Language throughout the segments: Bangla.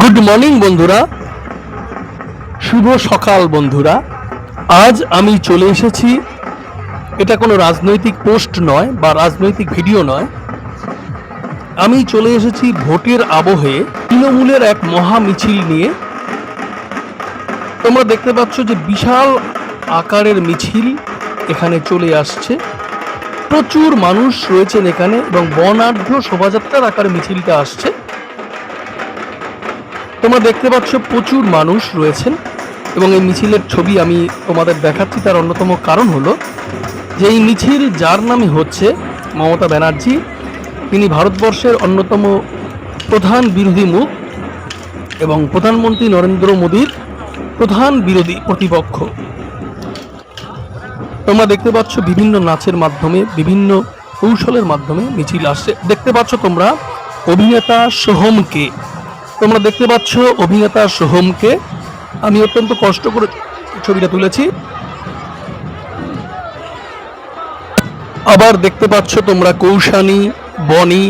গুড মর্নিং বন্ধুরা। শুভ সকাল, বন্ধুরা। আজ আমি চলে এসেছি। এটা কোনো রাজনৈতিক পোস্ট নয় বা রাজনৈতিক ভিডিও নয়। আমি চলে এসেছি ভোটের আবহে তৃণমূলের এক মহা মিছিল নিয়ে। তোমরা দেখতে পাচ্ছ যে বিশাল আকারের মিছিল এখানে চলে আসছে। প্রচুর মানুষ রয়েছেন এখানে এবং বর্ণাঢ্য শোভাযাত্রার আকারে মিছিলটা আসছে। তোমরা দেখতে পাচ্ছ প্রচুর মানুষ রয়েছেন এবং এই মিছিলের ছবি আমি তোমাদের দেখাচ্ছি। তার অন্যতম কারণ হলো যে এই মিছিল যার নামে হচ্ছে মমতা ব্যানার্জি, তিনি ভারতবর্ষের অন্যতম প্রধান বিরোধী মুখ এবং প্রধানমন্ত্রী নরেন্দ্র মোদীর প্রধান বিরোধী প্রতিপক্ষ। তোমরা দেখতে পাচ্ছ বিভিন্ন নাচের মাধ্যমে, বিভিন্ন কৌশলের মাধ্যমে মিছিল আসছে। দেখতে পাচ্ছ তোমরা অভিনেতা সোহমকে। তোমরা দেখতে পাচ্ছ অভিনেতা সোহমকে। আমি অত্যন্ত কষ্ট করে ছবিটা তুলেছি। আবার দেখতে পাচ্ছ তোমরা কৌশানী, বনি,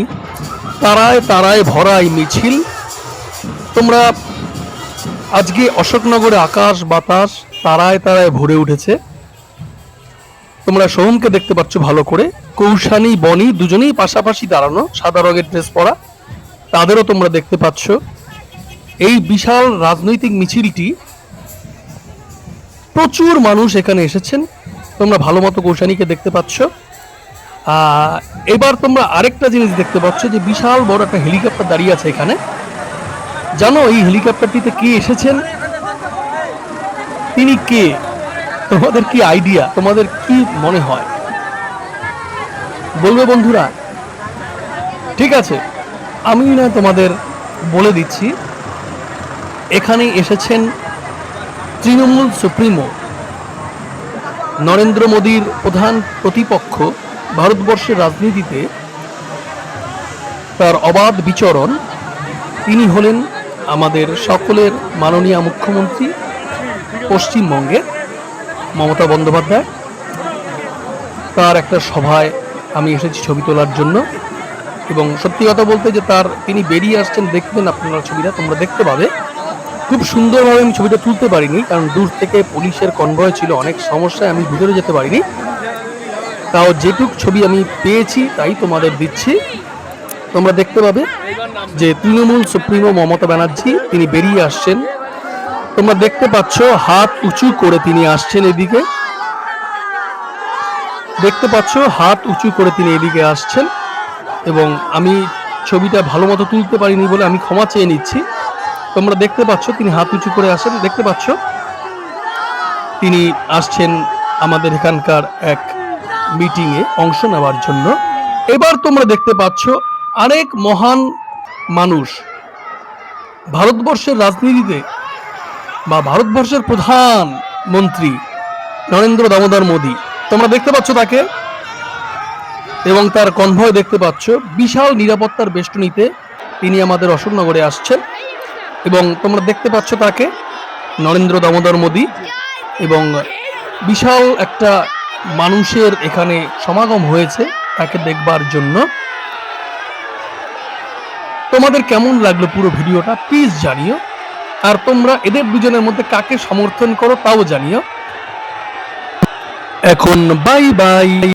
তারায় তারায় ভরা এই মিছিল। তোমরা আজকে অশোকনগরে আকাশ, বাতাস, তারায় তারায় ভরে উঠেছে। তোমরা সোহমকে দেখতে পাচ্ছ ভালো করে। কৌশানী, বনি দুজনেই পাশাপাশি দাঁড়ানো, সাদা রঙের ড্রেস পরা। তাদেরও তোমরা দেখতে পাচ্ছ। এই বিশাল রাজনৈতিক মিছিলটি প্রচুর মানুষ এখানে এসেছেন। তোমরা ভালো মতো কৌশানীকে দেখতে পাচ্ছ। এবার তোমরা আরেকটা জিনিস দেখতে পাচ্ছ যে বিশাল বড় একটা হেলিকপ্টার দাঁড়িয়ে আছে এখানে। জানো এই হেলিকপ্টারটিতে কে এসেছেন? তিনি কে? তোমাদের কি আইডিয়া? তোমাদের কি মনে হয়? বলবে বন্ধুরা? ঠিক আছে। আমি না তোমাদের বলে দিচ্ছি। এখানে এসেছেন তৃণমূল সুপ্রিমো নরেন্দ্র মোদীর প্রধান প্রতিপক্ষ ভারতবর্ষের রাজনীতিতে তার অবাধ বিচরণ। তিনি হলেন আমাদের সকলের মাননীয় মুখ্যমন্ত্রী পশ্চিমবঙ্গের মমতা বন্দ্যোপাধ্যায়। তার একটা সভায় আমি এসেছি ছবি তোলার জন্য এবং সত্যি কথা বলতে যে তার তিনি বেরিয়ে আসছেন, দেখবেন আপনারা ছবিটা, তোমরা দেখতে পাবে। খুব সুন্দরভাবে আমি ছবিটা তুলতে পারিনি, কারণ দূর থেকে পুলিশের কনভয় ছিল, অনেক সমস্যায় আমি ভিতরে যেতে পারিনি। তাও যেটুক ছবি আমি পেয়েছি, তাই তোমাদের দিচ্ছি। তোমরা দেখতে পাবে যে তৃণমূল সুপ্রিমো মমতা ব্যানার্জি, তিনি বেরিয়ে আসছেন। তোমরা দেখতে পাচ্ছ, হাত উঁচু করে তিনি আসছেন এদিকে। দেখতে পাচ্ছ, হাত উঁচু করে তিনি এদিকে আসছেন। এবং আমি ছবিটা ভালো মতো তুলতে পারিনি বলে আমি ক্ষমা চেয়ে নিচ্ছি। তোমরা দেখতে পাচ্ছ, তিনি হাত উঁচু করে আসেন, দেখতে পাচ্ছ? তিনি আসছেন আমাদের এখানকার এক মিটিংয়ে অংশ নেওয়ার জন্য। এবার তোমরা দেখতে পাচ্ছ, আরেক মহান মানুষ ভারতবর্ষের রাজনীতিতে বা ভারতবর্ষের প্রধান মন্ত্রী নরেন্দ্র দামোদর মোদী। তোমরা দেখতে পাচ্ছ তাকে? এবং তার কনভয় দেখতে পাচ্ছ, বিশাল নিরাপত্তার বেষ্টনীতে তিনি আমাদের অশোকনগরে আসছেন। এবং তোমরা দেখতে পাচ্ছ তাকে, নরেন্দ্র দামোদর মোদী। এবং বিশাল একটা মানুষের এখানে সমাগম হয়েছে তাকে দেখবার জন্য। তোমাদের কেমন লাগল পুরো ভিডিওটা প্লিজ জানিও। আর তোমরা এদের দুজনের মধ্যে কাকে সমর্থন করো তাও জানিও। এখন বাই বাই